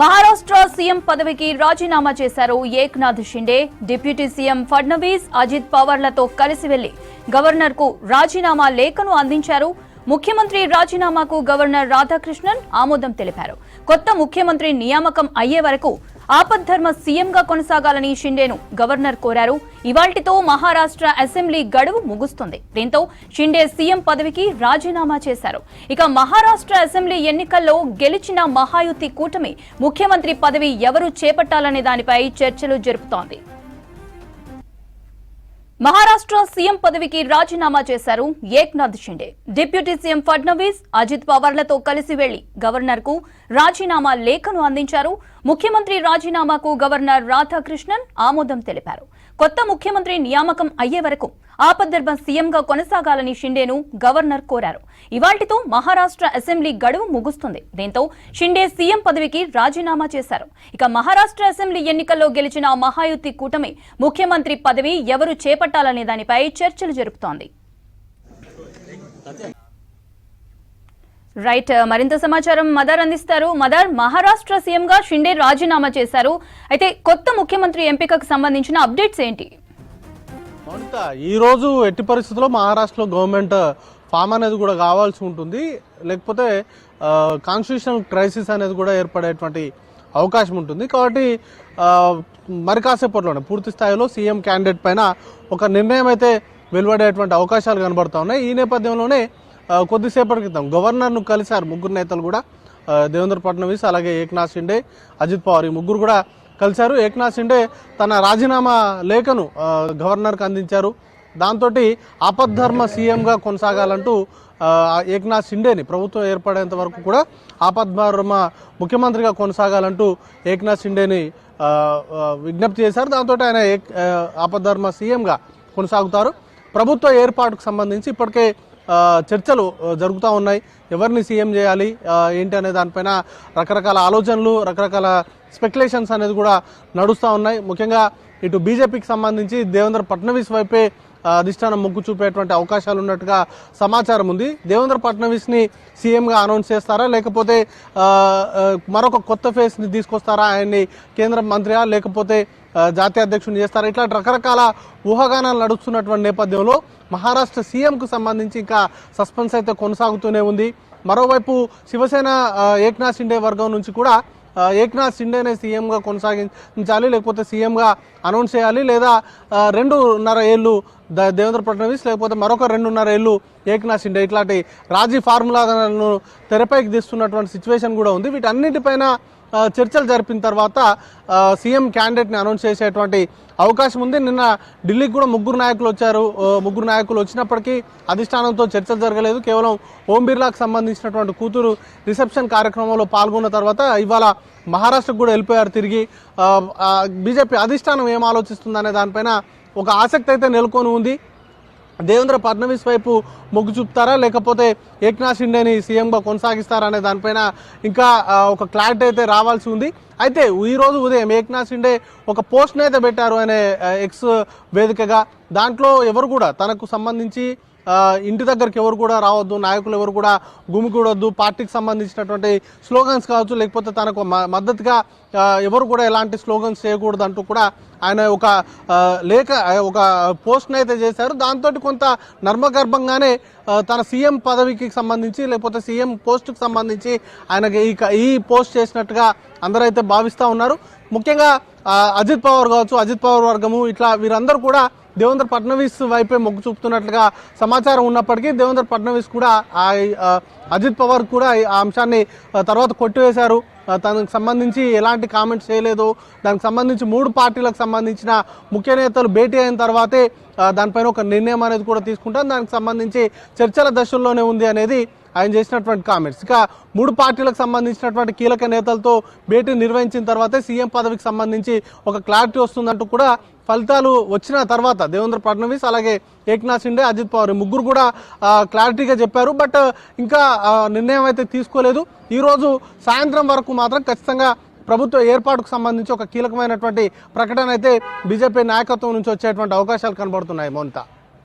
Maharashtra CM పదవికి రాజీనామా చేశారు ఏక్నాథ్ షిండే. డిప్యూటీ సీఎం ఫడ్నవీస్ అజిత్ పవార్లతో కలిసి వెళ్ళి గవర్నర్కు రాజీనామా లేఖను అందించారు. ముఖ్యమంత్రి రాజీనామాకు గవర్నర్ రాధాకృష్ణన్ ఆమోదం తెలిపారు. కొత్త ముఖ్యమంత్రి నియామకం అయ్యే వరకు ఆపద్ధర్మ సీఎంగా కొనసాగాలని షిండేను గవర్నర్ కోరారు. ఇవాల్టితో మహారాష్ట్ర అసెంబ్లీ గడువు ముగుస్తుంది. దీంతో షిండే సీఎం పదవికి రాజీనామా చేశారు. ఇక మహారాష్ట్ర అసెంబ్లీ ఎన్నికల్లో గెలిచిన మహాయుతి కూటమి ముఖ్యమంత్రి పదవి ఎవరు చేపట్టాలనే దానిపై చర్చలు జరుపుతోంది. మహారాష్ట్ర సీఎం పదవికి రాజీనామా చేశారు ఏక్నాథ్ షిండే. డిప్యూటీ సీఎం ఫడ్నవీస్ అజిత్ పవార్లతో కలిసి వెళ్ళి గవర్నర్కు రాజీనామా లేఖను అందించారు. ముఖ్యమంత్రి రాజీనామాకు గవర్నర్ రాధాకృష్ణన్ ఆమోదం తెలిపారు. కొత్త ముఖ్యమంత్రి నియామకం అయ్యే వరకు ఆపద్ధర్మ సీఎంగా కొనసాగాలని షిండేను గవర్నర్ కోరారు. ఇవాల్టితో మహారాష్ట్ర అసెంబ్లీ గడువు ముగుస్తుంది. దీంతో షిండే సీఎం పదవికి రాజీనామా చేశారు. ఇక మహారాష్ట్ర అసెంబ్లీ ఎన్నికల్లో గెలిచిన మహాయుతి కూటమి ముఖ్యమంత్రి పదవి ఎవరు చేపట్టాలనే దానిపై చర్చలు జరుపుతోంది. రైట్ మరింత సమాచారం మదర్ అందిస్తారు. మదర్ మహారాష్ట్ర సీఎంగా షిండే రాజీనామా చేశారు. అయితే కొత్త ముఖ్యమంత్రి ఎంపికకు సంబంధించిన అప్డేట్స్ ఏంటి? మౌనిత ఈరోజు ఎట్టి పరిస్థితుల్లో మహారాష్ట్రలో గవర్నమెంట్ ఫామ్ అనేది కూడా కావాల్సి ఉంటుంది. లేకపోతే కాన్స్టిట్యూషనల్ క్రైసిస్ అనేది కూడా ఏర్పడేటువంటి అవకాశం ఉంటుంది. కాబట్టి మరి కాసేపట్లోనే పూర్తి స్థాయిలో సీఎం క్యాండిడేట్ పైన ఒక నిర్ణయం అయితే వెలువడేటువంటి అవకాశాలు కనబడుతూ ఉన్నాయి. ఈ నేపథ్యంలోనే కొద్దిసేపటి క్రితం గవర్నర్ను కలిశారు ముగ్గురు నేతలు కూడా. దేవేంద్ర ఫడ్నవీస్ అలాగే ఏక్నాథ్ షిండే అజిత్ పవార్ ఈ ముగ్గురు కూడా కలిశారు. ఏక్నాథ్ షిండే తన రాజీనామా లేఖను గవర్నర్కు గవర్నర్కి అందించారు. దాంతో ఆపద్ధర్మ సీఎంగా కొనసాగాలంటూ ఏక్నాథ్ షిండేని ప్రభుత్వం ఏర్పడేంత వరకు కూడా ఆపద్ధర్మ ముఖ్యమంత్రిగా కొనసాగాలంటూ ఏక్నాథ్ షిండేని విజ్ఞప్తి చేశారు. దాంతో ఆయన ఏక్- ఆపద్ధర్మ సీఎంగా కొనసాగుతారు. ప్రభుత్వ ఏర్పాటుకు సంబంధించి ఇప్పటికే చర్చలు జరుగుతూ ఉన్నాయి. ఎవరిని సీఎం చేయాలి? ఏంటి అనే దానిపైన రకరకాల ఆలోచనలు రకరకాల స్పెక్యులేషన్స్ అనేది కూడా నడుస్తూ ఉన్నాయి. ముఖ్యంగా ఇటు బీజేపీకి సంబంధించి దేవేంద్ర ఫడ్నవీస్ వైపే అధిష్టానం మొగ్గు చూపేటువంటి అవకాశాలు ఉన్నట్టుగా సమాచారం ఉంది. దేవేంద్ర ఫడ్నవీస్ని సీఎంగా అనౌన్స్ చేస్తారా? లేకపోతే మరొక కొత్త ఫేస్ని తీసుకొస్తారా? ఆయన్ని కేంద్ర మంత్రియా? లేకపోతే జాతీయ అధ్యక్షుని చేస్తారా? ఇట్లా రకరకాల ఊహాగానాలు నడుస్తున్నటువంటి నేపథ్యంలో మహారాష్ట్ర సీఎంకు సంబంధించి ఇంకా సస్పెన్స్ అయితే కొనసాగుతూనే ఉంది. మరోవైపు శివసేన ఏక్నాథ్ షిండే వర్గం నుంచి కూడా ఏక్నాథ్ షిండేనే సీఎంగా కొనసాగించాలి లేకపోతే సీఎంగా అనౌన్స్ చేయాలి లేదా రెండున్నర ఏళ్ళు ద- దేవేంద్ర ఫడ్నవీస్ లేకపోతే మరొక రెండున్నర ఏళ్ళు ఏక్నాథ్ షిండే. ఇట్లాంటి రాజీ ఫార్ములాను తెరపైకి తీస్తున్నటువంటి సిచ్యువేషన్ కూడా ఉంది. వీటన్నిటిపైన చర్చలు జరిపిన తర్వాత సీఎం క్యాండిడేట్ని అనౌన్స్ చేసేటువంటి అవకాశం ఉంది. నిన్న ఢిల్లీకి కూడా ముగ్గురు నాయకులు వచ్చారు. ముగ్గురు నాయకులు వచ్చినప్పటికీ అధిష్టానంతో చర్చలు జరగలేదు. కేవలం ఓం బిర్లాకు సంబంధించినటువంటి కూతురు రిసెప్షన్ కార్యక్రమంలో పాల్గొన్న తర్వాత ఇవాళ మహారాష్ట్రకు కూడా వెళ్ళిపోయారు తిరిగి. బీజేపీ అధిష్టానం ఏం ఆలోచిస్తుందనే దానిపైన ఒక ఆసక్తి అయితే నెలకొని ఉంది. దేవేంద్ర ఫడ్నవీస్ వైపు మొగ్గు చూపుతారా? లేకపోతే ఏక్నాథ్ షిండేని సీఎంగా కొనసాగిస్తారనే అనే దానిపైన ఇంకా ఒక క్లారిటీ అయితే రావాల్సి ఉంది. అయితే ఈరోజు ఉదయం ఏక్నాథ్ షిండే ఒక పోస్ట్ని అయితే పెట్టారు అనే ఎక్స్ వేదికగా. దాంట్లో ఎవరు కూడా తనకు సంబంధించి ఇంటి దగ్గరికి ఎవరు కూడా రావద్దు నాయకులు ఎవరు కూడా గుమికూడొద్దు పార్టీకి సంబంధించినటువంటి స్లోగన్స్ కావచ్చు లేకపోతే తనకు మ- మద్దతుగా ఎవరు కూడా ఎలాంటి స్లోగన్స్ చేయకూడదు అంటూ కూడా ఆయన ఒక లేఖ ఒక పోస్ట్ని అయితే చేశారు. దాంతో కొంత నర్మగర్భంగానే తన సీఎం పదవికి సంబంధించి లేకపోతే సీఎం పోస్టుకు సంబంధించి ఆయనకి ఈ ఈ పోస్ట్ చేసినట్టుగా అందరైతే భావిస్తూ ఉన్నారు. ముఖ్యంగా అజిత్ పవార్ కావచ్చు అజిత్ పవార్ వర్గము ఇట్లా వీరందరూ కూడా దేవేంద్ర ఫడ్నవీస్ వైపే మొగ్గు చూపుతున్నట్లుగా సమాచారం ఉన్నప్పటికీ దేవేంద్ర ఫడ్నవీస్ కూడా ఆ అజిత్ పవార్ కూడా ఆ అంశాన్ని తర్వాత కొట్టివేశారు. తనకు సంబంధించి ఎలాంటి కామెంట్స్ చేయలేదు. దానికి సంబంధించి మూడు పార్టీలకు సంబంధించిన ముఖ్య నేతలు భేటీ అయిన తర్వాతే దానిపైన ఒక నిర్ణయం అనేది కూడా తీసుకుంటాం దానికి సంబంధించి చర్చల దశల్లోనే ఉంది అనేది ఆయన చేసినటువంటి కామెంట్స్ ఇక మూడు పార్టీలకు సంబంధించినటువంటి కీలక నేతలతో భేటీ నిర్వహించిన తర్వాతే సీఎం పదవికి సంబంధించి ఒక క్లారిటీ వస్తుందంటూ కూడా ఫలితాలు వచ్చిన తర్వాత దేవేంద్ర ఫడ్నవీస్ అలాగే ఏక్నాథ్ షిండే అజిత్ పవార్ ముగ్గురు కూడా క్లారిటీగా చెప్పారు. బట్ ఇంకా నిర్ణయం అయితే తీసుకోలేదు. ఈరోజు సాయంత్రం వరకు మాత్రం ఖచ్చితంగా ప్రభుత్వ ఏర్పాటుకు సంబంధించి ఒక కీలకమైనటువంటి ప్రకటన అయితే బీజేపీ నాయకత్వం నుంచి వచ్చేటువంటి అవకాశాలు కనబడుతున్నాయి మౌనిత.